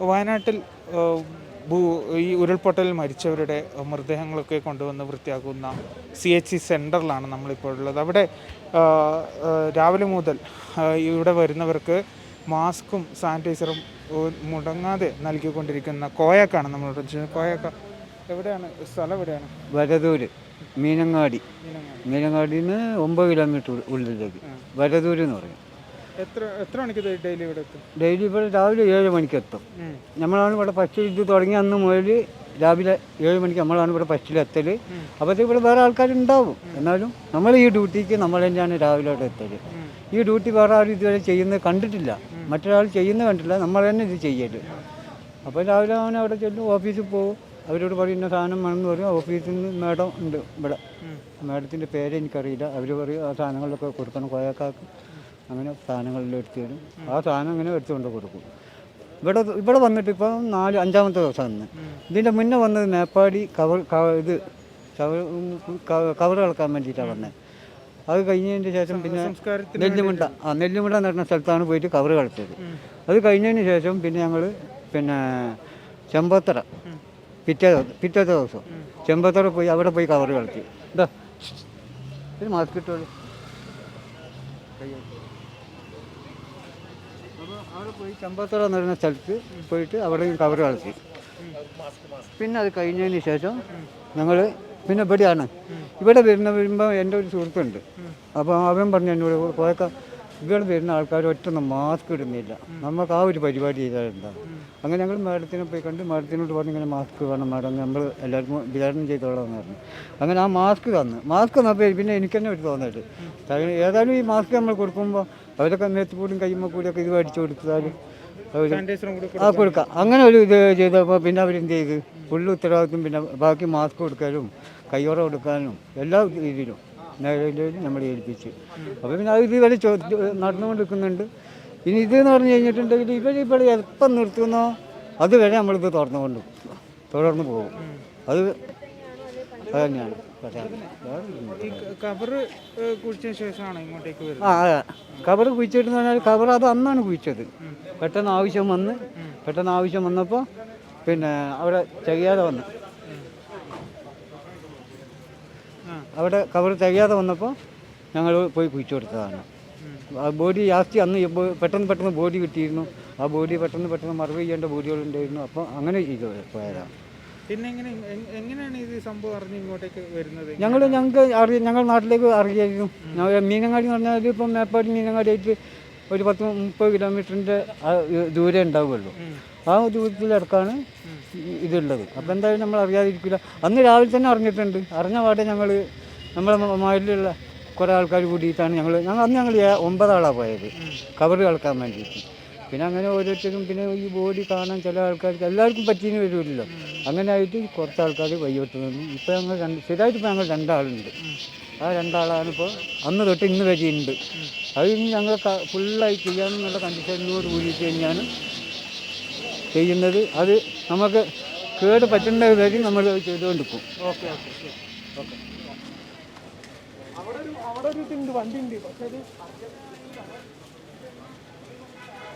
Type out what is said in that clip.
വയനാട്ടിൽ ഭൂ ഈ ഉരുൾപൊട്ടലിൽ മരിച്ചവരുടെ മൃതദേഹങ്ങളൊക്കെ കൊണ്ടുവന്ന് വൃത്തിയാക്കുന്ന സി എച്ച് സി സെന്ററിലാണ് നമ്മളിപ്പോൾ ഉള്ളത്. അവിടെ രാവിലെ മുതൽ ഇവിടെ വരുന്നവർക്ക് മാസ്കും സാനിറ്റൈസറും മുടങ്ങാതെ നൽകിക്കൊണ്ടിരിക്കുന്ന കോയക്കാണ് നമ്മളിവിടെ ചെ- കോയക്ക. എവിടെയാണ്? സ്ഥലം എവിടെയാണ്? വരദൂര് മീനങ്ങാടി. മീനങ്ങാടി. മീനങ്ങാടിയിൽ നിന്ന് ഒമ്പത് കിലോമീറ്റർ ഉള്ളിലേക്ക്. വരദൂര് എന്ന് പറയും. എത്ര എത്ര മണിക്ക് ഡെയിലി ഇവിടെ എത്തും? ഡെയിലി ഇവിടെ രാവിലെ ഏഴ് മണിക്ക് എത്തും. നമ്മളാണ് ഇവിടെ ഫസ്റ്റ് ഇത് തുടങ്ങി അന്ന് മുതൽ രാവിലെ ഏഴ് മണിക്ക് നമ്മളാണ് ഇവിടെ എത്തൽ അപ്പോഴത്തേക്ക് ഇവിടെ വേറെ ആൾക്കാരുണ്ടാവും. എന്നാലും നമ്മൾ ഈ ഡ്യൂട്ടിക്ക് നമ്മൾ തന്നെയാണ് രാവിലെ ഇവിടെ എത്തൽ ഈ ഡ്യൂട്ടി വേറെ ആരും ഇതുവരെ ചെയ്യുന്നത് കണ്ടിട്ടില്ല. മറ്റൊരാൾ ചെയ്യുന്ന കണ്ടിട്ടില്ല. നമ്മൾ തന്നെ ഇത് ചെയ്യൽ. അപ്പോൾ രാവിലെ അവൻ അവിടെ ചെല്ലും ഓഫീസിൽ പോകും അവരോട് പറയും ഇന്ന സാധനം വേണമെന്ന് പറയും. ഓഫീസിൽ നിന്ന് മേഡം ഉണ്ട് ഇവിടെ. മേഡത്തിന്റെ പേര് എനിക്കറിയില്ല. അവർ പറയും ആ സാധനങ്ങളൊക്കെ കൊടുക്കണം കോയക്കാർക്ക് അങ്ങനെ സാധനങ്ങളെല്ലാം എടുത്തു തരും. ആ സാധനം അങ്ങനെ എടുത്തുകൊണ്ട് കൊടുക്കും. ഇവിടെ ഇവിടെ വന്നിട്ട് ഇപ്പോൾ നാല് അഞ്ചാമത്തെ ദിവസം ഇന്ന്. ഇതിന്റെ മുന്നേ വന്നത് മേപ്പാടി കവർ ഇത് കവർ കളക്കാൻ വേണ്ടിയിട്ടാണ് വന്നത് അത് കഴിഞ്ഞതിന് ശേഷം പിന്നെ നെല്ലുമുണ്ട ആ നെല്ലിമുണ്ട പറഞ്ഞ സ്ഥലത്താണ് പോയിട്ട് കവർ കളിച്ചത് അത് കഴിഞ്ഞതിന് ശേഷം പിന്നെ ഞങ്ങൾ പിന്നെ ചെമ്പത്തറ പിറ്റേ പിറ്റത്തെ ദിവസം ചെമ്പത്തറ പോയി അവിടെ പോയി കവർ കളിച്ചു എന്താ ഒരു മാസ്ക് ഇട്ടോളൂ. അപ്പോൾ അവിടെ പോയി ചമ്പത്തറ എന്ന് പറയുന്ന സ്ഥലത്ത് പോയിട്ട് അവിടെ കവർ കളിച്ചു പിന്നെ അത് കഴിഞ്ഞതിന് ശേഷം ഞങ്ങൾ പിന്നെ ഇവിടെയാണ്. ഇവിടെ വരുന്ന വരുമ്പോൾ എന്റെ ഒരു സുഹൃത്തുണ്ട്. അപ്പോൾ അവൻ പറഞ്ഞു എന്നോട് പോയക്ക ഇവിടെ വരുന്ന ആൾക്കാർ ഒറ്റൊന്നും മാസ്ക് ഇടുന്നില്ല. നമുക്ക് ആ ഒരു പരിപാടി ചെയ്താൽ എന്താ? അങ്ങനെ ഞങ്ങൾ മാഡത്തിനെ പോയി കണ്ട് മാഡത്തിനോട് പറഞ്ഞു ഇങ്ങനെ മാസ്ക് വേണം മാഡം. നമ്മൾ എല്ലാവർക്കും വിതരണം ചെയ്തോളാം പറഞ്ഞു. അങ്ങനെ ആ മാസ്ക് തന്നു. മാസ്ക് തന്നപ്പോൾ പിന്നെ എനിക്ക് തന്നെ ഒരു തോന്നിയിട്ട് ഏതായാലും ഈ മാസ്ക് നമ്മൾ കൊടുക്കുമ്പോൾ അവരൊക്കെ മേത്തുകൂടും കയ്യുമ്പോൾ കൂടിയൊക്കെ ഇത് മേടിച്ചു കൊടുത്താൽ അവർ സാനിറ്റൈസറും കൂടി ആ കൊടുക്കാം. അങ്ങനെ ഒരു ഇത് ചെയ്തപ്പോൾ പിന്നെ അവരെന്ത് ചെയ്ത്? ഫുള്ള് ഉത്തരവാദിത്വം പിന്നെ ബാക്കി മാസ്ക് കൊടുക്കാനും കയ്യോറ കൊടുക്കാനും എല്ലാ രീതിയിലും മേഖലയിലും നമ്മൾ ഏൽപ്പിച്ച്. അപ്പോൾ പിന്നെ അത് ഇതുവരെ നടന്നുകൊണ്ടിരിക്കുന്നുണ്ട്. ഇനി ഇത് എന്ന് പറഞ്ഞു കഴിഞ്ഞിട്ടുണ്ടെങ്കിൽ ഇവർ ഇവിടെ എപ്പം നിർത്തുന്നോ അതുവരെ നമ്മളിത് തുറന്നുകൊണ്ട് തുടർന്ന് പോകും. അത് അത് തന്നെയാണ് പറയാനുള്ളത്. വേറെ ഒന്നുമില്ല. ഈ കവറ് കുഴിച്ചതിന് ശേഷമാണ് ഇങ്ങോട്ടേക്ക് വരുന്നത്? ആ അതെ. കവർ കുഴിച്ചിട്ടെന്ന് പറഞ്ഞാൽ കവർ അത് അന്നാണ് കുഴിച്ചത്. പെട്ടെന്ന് ആവശ്യം വന്ന് പെട്ടെന്ന് ആവശ്യം വന്നപ്പോൾ പിന്നെ അവിടെ ചെയ്യാതെ വന്ന്. അവിടെ കവർ തികയാതെ വന്നപ്പോൾ ഞങ്ങൾ പോയി കുഴിച്ചു കൊടുത്തതാണ്. ആ ബോഡി ജാസ്തി അന്ന് പെട്ടെന്ന് പെട്ടെന്ന് ബോഡി കിട്ടിയിരുന്നു. ആ ബോഡി പെട്ടെന്ന് പെട്ടെന്ന് മറവ് ചെയ്യേണ്ട ബോഡികളുണ്ടായിരുന്നു. അപ്പോൾ അങ്ങനെ ചെയ്തു പോയതാണ്. പിന്നെ എങ്ങനെ എങ്ങനെയാണ് ഈ സംഭവം അറിഞ്ഞ് ഇങ്ങോട്ടേക്ക് വരുന്നത്? ഞങ്ങൾ ഞങ്ങൾക്ക് അറിയ ഞങ്ങൾ നാട്ടിലേക്ക് അറിയായിരുന്നു. മീനങ്ങാടി എന്ന് പറഞ്ഞാൽ ഇപ്പം മേപ്പാടി മീനങ്ങാടി ആയിട്ട് ഒരു പത്ത് മുപ്പത് കിലോമീറ്ററിന്റെ ദൂരം ഉണ്ടാവുമല്ലോ ആ ദൂരത്തിലടക്കാണ് ഇതുള്ളത്. അപ്പം എന്തായാലും നമ്മൾ അറിയാതിരിക്കില്ല അന്ന് രാവിലെ തന്നെ അറിഞ്ഞിട്ടുണ്ട്. അറിഞ്ഞ പാടെ ഞങ്ങൾ നമ്മളെ മ- കുറേ ആൾക്കാർ കൂടിയിട്ടാണ് ഞങ്ങൾ ഞങ്ങൾ അന്ന് ഞങ്ങൾ ഒമ്പതാളാണ് പോയത്. കവർ കളക്കാൻ വേണ്ടിയിട്ട്. പിന്നെ അങ്ങനെ ഓരോരുത്തരും പിന്നെ ഈ ബോഡി കാണാൻ ചില ആൾക്കാർക്ക് എല്ലാവർക്കും പറ്റിയെന്ന് വരുമല്ലോ അങ്ങനെ ആയിട്ട് കുറച്ച് ആൾക്കാർ വയ്യോട്ട് നിന്നു ഇപ്പോൾ ഞങ്ങൾ രണ്ട് സ്ഥിരമായിട്ട് ഇപ്പോൾ ഞങ്ങൾ രണ്ടാളുണ്ട്. ആ രണ്ടാളാണ് ഇപ്പോൾ അന്ന് തൊട്ട് ഇന്ന് വരെയുണ്ട് അത് ഇനി ഞങ്ങൾ ഫുള്ളായി ചെയ്യാമെന്നുള്ള കണ്ടീഷനിലോട് കൂടിയിട്ട് തന്നെയാണ് ചെയ്യുന്നത്. അത് നമുക്ക് കേട് പറ്റേണ്ട വരെ നമ്മൾ ചെയ്തുകൊണ്ടിരിക്കും ഓക്കെ ഓക്കെ ഓക്കെ. അവിടെ ഒരു അവിടെ ഒരു ഇതുണ്ട് വണ്ടി ഉണ്ട് പക്ഷേ അത്